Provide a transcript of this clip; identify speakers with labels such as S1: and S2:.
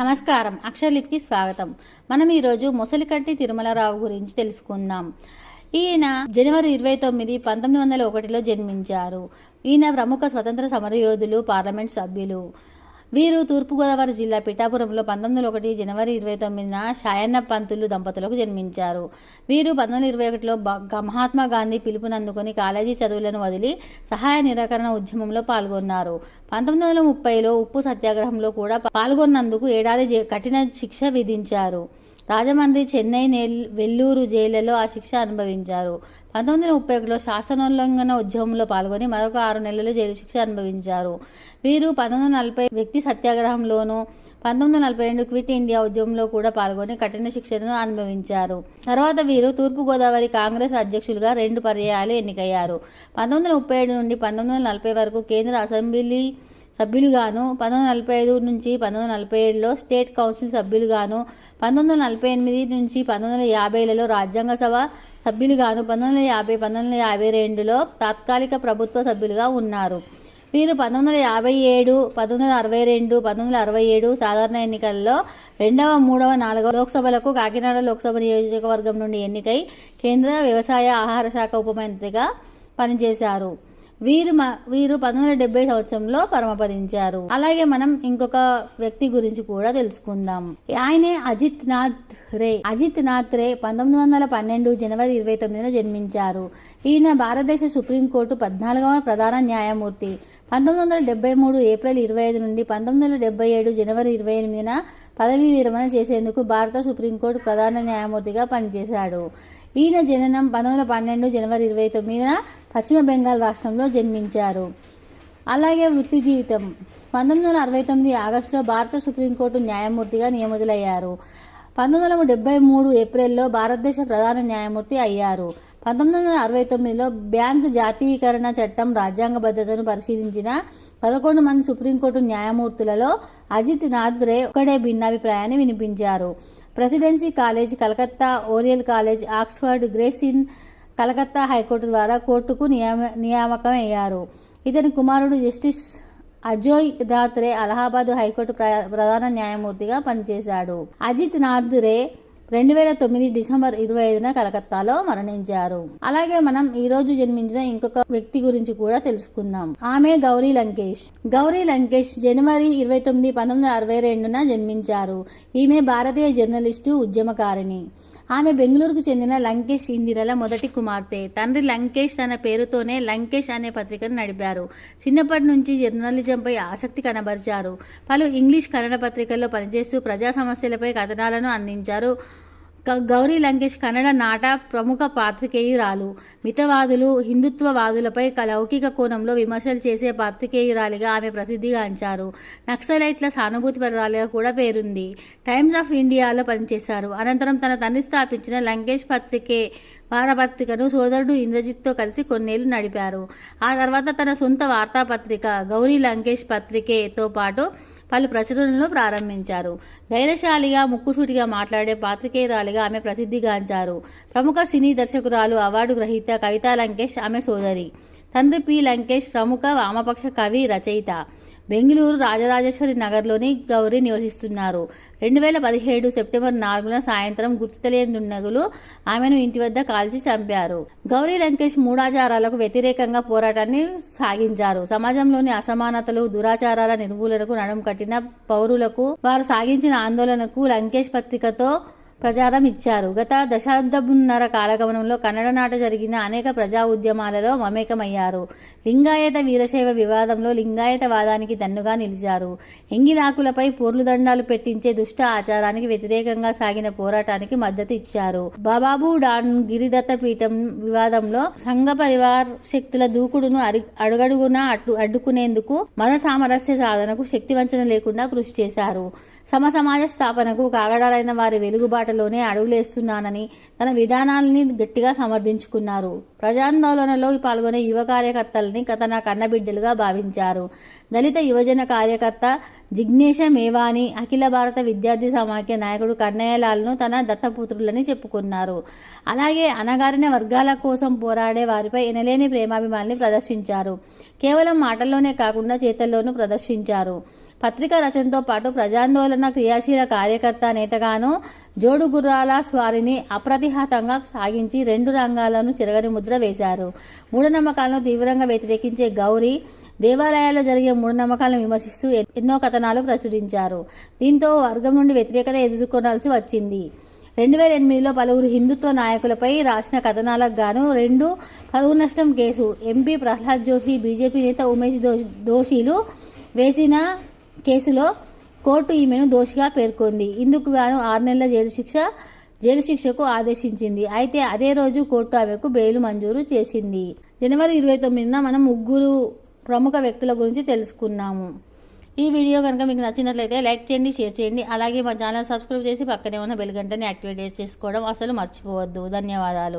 S1: నమస్కారం. అక్షరలిప్కి స్వాగతం. మనం ఈరోజు మొసలికట్టి తిరుమలరావు గురించి తెలుసుకుందాం. ఈయన జనవరి ఇరవై తొమ్మిది పంతొమ్మిది వందల ఒకటిలో జన్మించారు. ఈయన ప్రముఖ స్వతంత్ర సమరయోధులు పార్లమెంట్ సభ్యులు. వీరు తూర్పుగోదావరి జిల్లా పిఠాపురంలో పంతొమ్మిది వందల ఒకటి జనవరి ఇరవై తొమ్మిదిన షాయన్న పంతులు దంపతులకు జన్మించారు. వీరు పంతొమ్మిది ఇరవై ఒకటిలో బ- మహాత్మా గాంధీ పిలుపునందుకొని కాలేజీ చదువులను వదిలి సహాయ నిరాకరణ ఉద్యమంలో పాల్గొన్నారు. పంతొమ్మిది వందల ముప్పైలో ఉప్పు సత్యాగ్రహంలో కూడా పాల్గొన్నందుకు ఏడాది కఠిన శిక్ష విధించారు. రాజమండ్రి చెన్నై నెల్ వెల్లూరు జైళ్ళలో ఆ శిక్ష అనుభవించారు. పంతొమ్మిది వందల ముప్పై ఒకటిలో శాసనోల్లంఘన ఉద్యమంలో పాల్గొని మరొక ఆరు నెలలు జైలు శిక్ష అనుభవించారు. వీరు పంతొమ్మిది వందల నలభై వ్యక్తి సత్యాగ్రహంలోనూ పంతొమ్మిది వందల నలభై రెండు క్విట్ ఇండియా ఉద్యమంలో కూడా పాల్గొని కఠిన శిక్షను అనుభవించారు. తర్వాత వీరు తూర్పుగోదావరి కాంగ్రెస్ అధ్యక్షులుగా రెండు పర్యాయాలు ఎన్నికయ్యారు. పంతొమ్మిది వందల ముప్పై ఏడు నుండి పంతొమ్మిది వందల నలభై వరకు కేంద్ర అసెంబ్లీ సభ్యులుగాను పంతొమ్మిది నలభై ఐదు నుంచి పంతొమ్మిది నలభై ఏడులో స్టేట్ కౌన్సిల్ సభ్యులుగాను పంతొమ్మిది వందల నలభై ఎనిమిది నుంచి పంతొమ్మిది వందల యాభైలలో రాజ్యాంగ సభ సభ్యులుగాను పంతొమ్మిది వందల యాభై పంతొమ్మిది వందల యాభై రెండులో తాత్కాలిక ప్రభుత్వ సభ్యులుగా ఉన్నారు. వీరు పంతొమ్మిది వందల యాభై ఏడు పంతొమ్మిది వందల అరవై రెండు పంతొమ్మిది వందల అరవై ఏడు సాధారణ ఎన్నికల్లో రెండవ మూడవ నాలుగవ లోక్సభలకు కాకినాడ లోక్సభ నియోజకవర్గం నుండి ఎన్నికై కేంద్ర వ్యవసాయ ఆహార శాఖ ఉపమంత్రిగా పనిచేశారు. వీరు మ- వీరు పంతొమ్మిది వందల డెబ్బై సంవత్సరంలో పరమపదించారు. అలాగే మనం ఇంకొక వ్యక్తి గురించి కూడా తెలుసుకుందాం. ఆయనే అజిత్ నాథ్ రే. అజిత్ నాథ్ రే పంతొమ్మిది వందల పన్నెండు జనవరి ఇరవై తొమ్మిదిన జన్మించారు. ఈయన భారతదేశ సుప్రీంకోర్టు పద్నాలుగవ ప్రధాన న్యాయమూర్తి. పంతొమ్మిది వందల డెబ్బై మూడు ఏప్రిల్ ఇరవై ఐదు నుండి పంతొమ్మిది వందల డెబ్బై ఏడు జనవరి ఇరవై ఎనిమిదిన పదవీ విరమణ చేసేందుకు భారత సుప్రీంకోర్టు ప్రధాన న్యాయమూర్తిగా పనిచేశాడు. ఈయన జననం పంతొమ్మిది వందల పన్నెండు జనవరి ఇరవై తొమ్మిదిన పశ్చిమ బెంగాల్ రాష్ట్రంలో జన్మించారు. అలాగే వృత్తి జీవితం. పంతొమ్మిది వందల అరవై తొమ్మిది ఆగస్టులో భారత సుప్రీంకోర్టు న్యాయమూర్తిగా నియమితులయ్యారు. పంతొమ్మిది వందల డెబ్బై మూడు ఏప్రిల్లో భారతదేశ ప్రధాన న్యాయమూర్తి అయ్యారు. పంతొమ్మిది వందల అరవై తొమ్మిదిలో బ్యాంక్ జాతీయకరణ చట్టం రాజ్యాంగ భద్రతను పరిశీలించిన పదకొండు మంది సుప్రీంకోర్టు న్యాయమూర్తులలో అజిత్ నాథ్ రే ఒక్కడే భిన్నాభిప్రాయాన్ని వినిపించారు. Presidency college Calcutta Oriel college Oxford Gray's Inn Calcutta high court ద్వారా కోర్టుకు నియామ నియామకం అయ్యారు ఇతని కుమారుడు justice Ajoy Datre Allahabad high court ప్రధాన న్యాయమూర్తిగా పనిచేశాడు. అజిత్ నాద్రే రెండు వేల తొమ్మిది డిసెంబర్ ఇరవై ఐదున కలకత్తాలో మరణించారు. అలాగే మనం ఈ రోజు జన్మించిన ఇంకొక వ్యక్తి గురించి కూడా తెలుసుకుందాం. ఆమె గౌరీ లంకేష్. గౌరీ లంకేష్ జనవరి ఇరవై తొమ్మిది పంతొమ్మిది వందల అరవై రెండున జన్మించారు. ఈమె భారతీయ జర్నలిస్టు ఉద్యమకారిణి. ఆమె బెంగళూరుకు చెందిన లంకేష్ ఇందిరల మొదటి కుమార్తె. తండ్రి లంకేష్ తన పేరుతోనే లంకేష్ అనే పత్రికను నడిపారు. చిన్నప్పటి నుంచి జర్నలిజంపై ఆసక్తి కనబరిచారు. పలు ఇంగ్లీష్ కన్నడ పత్రికల్లో పనిచేస్తూ ప్రజా సమస్యలపై కథనాలను అందించారు. గౌరీ లంకేష్ కన్నడ నాట ప్రముఖ పాత్రికేయురాలు. మితవాదులు హిందుత్వవాదులపై లౌకిక కోణంలో విమర్శలు చేసే పాత్రికేయురాలిగా ఆమె ప్రసిద్ధిగాంచారు నక్సలైట్ల సానుభూతిపరాలుగా కూడా పేరుంది. టైమ్స్ ఆఫ్ ఇండియాలో పనిచేశారు. అనంతరం తన తండ్రి స్థాపించిన లంకేష్ పత్రికే వారపత్రికను సోదరుడు ఇంద్రజిత్తో కలిసి కొన్నేళ్ళు నడిపారు. ఆ తర్వాత తన సొంత వార్తాపత్రిక గౌరీ లంకేష్ పత్రికేతో పాటు పలు ప్రచురణలు ప్రారంభించారు. ధైర్యశాలిగా ముక్కుసూటిగా మాట్లాడే పాత్రికేయురాలిగా ఆమె ప్రసిద్ధిగాంచారు. ప్రముఖ సినీ దర్శకురాలు అవార్డు గ్రహీత కవితా లంకేష్ ఆమె సోదరి. తండ్రి పి. లంకేష్ ప్రముఖ వామపక్ష కవి రచయిత. బెంగళూరు రాజరాజేశ్వరి నగర్లోని గౌరీ నివసిస్తున్నారు. రెండు వేల పదిహేడు సెప్టెంబర్ నాలుగున సాయంత్రం గుర్తు తెలియని దుండగులు ఆమెను ఇంటి వద్ద కాల్చి చంపారు. గౌరీ లంకేష్ మూడాచారాలకు వ్యతిరేకంగా పోరాటాన్ని సాగించారు. సమాజంలోని అసమానతలు దురాచారాల నిర్మూలనకు నడుం కట్టిన పౌరులకు వారు సాగించిన ఆందోళనకు లంకేష్ పత్రికతో ప్రచారం ఇచ్చారు. గత దశాబ్దమున్నర కాలగమనంలో కన్నడ నాట జరిగిన అనేక ప్రజా ఉద్యమాలలో మమేకమయ్యారు. లింగాయత వీరశైవ వివాదంలో లింగాయత వాదానికి దన్నుగా నిలిచారు. ఎంగిలాకులపై పోర్లుదండాలు పెట్టించే దుష్ట ఆచారానికి వ్యతిరేకంగా సాగిన పోరాటానికి మద్దతు ఇచ్చారు. బాబాబు డాన్ గిరిదత్త పీఠం వివాదంలో సంఘ పరివార్ శక్తుల దూకుడును అరి- అడుగడుగునా అడ్డు అడ్డుకునేందుకు మత సామరస్య సాధనకు శక్తివంచన లేకుండా కృషి చేశారు. సమసమాజ స్థాపనకు కాగడాలైన వారి వెలుగుబాటలోనే అడుగులేస్తున్నానని తన విధానాలని గట్టిగా సమర్థించుకున్నారు. ప్రజాందోళనలో పాల్గొనే యువ కార్యకర్తలని తన కన్నబిడ్డలుగా భావించారు. దళిత యువజన కార్యకర్త జిగ్నేశ మేవాని అఖిల భారత విద్యార్థి సమాఖ్య నాయకుడు కన్నయ్యలాల్ను తన దత్తపుత్రులని చెప్పుకున్నారు. అలాగే అణగారిన వర్గాల కోసం పోరాడే వారిపై ఎనలేని ప్రేమాభిమానాన్ని ప్రదర్శించారు. కేవలం మాటల్లోనే కాకుండా చేతల్లోనూ ప్రదర్శించారు. పత్రికా రచనతో పాటు ప్రజాందోళన క్రియాశీల కార్యకర్త నేతగాను జోడు గుర్రాల స్వారిని అప్రతిహతంగా సాగించి రెండు రంగాలను చెరగని ముద్ర వేశారు. మూఢనమ్మకాలను తీవ్రంగా వ్యతిరేకించే గౌరీ దేవాలయాల్లో జరిగే మూఢనమ్మకాలను విమర్శిస్తూ ఎన్నో కథనాలు ప్రచురించారు. దీంతో వర్గం నుండి వ్యతిరేకత ఎదుర్కొనాల్సి వచ్చింది. రెండు వేల ఎనిమిదిలో పలువురు హిందుత్వ నాయకులపై రాసిన కథనాలకు గాను రెండు పరువు నష్టం case MP Prahlad Joshi BJP నేత ఉమేష్ దో- వేసిన కేసులో కోర్టు ఈమెను దోషిగా పేర్కొంది. ఇందుకు గాను ఆరు నెలల జైలు శిక్ష జైలు శిక్షకు ఆదేశించింది. అయితే అదే రోజు కోర్టు ఆమెకు బెయిల్ మంజూరు చేసింది. జనవరి ఇరవై తొమ్మిదిన మనం ముగ్గురు ప్రముఖ వ్యక్తుల గురించి తెలుసుకున్నాము. ఈ వీడియో కనుక మీకు నచ్చినట్లయితే లైక్ చేయండి షేర్ చేయండి. అలాగే మా ఛానల్ సబ్స్క్రైబ్ చేసి పక్కనే ఉన్న బెల్ గంటని యాక్టివేట్ చేసుకోవడం అసలు మర్చిపోవద్దు. ధన్యవాదాలు.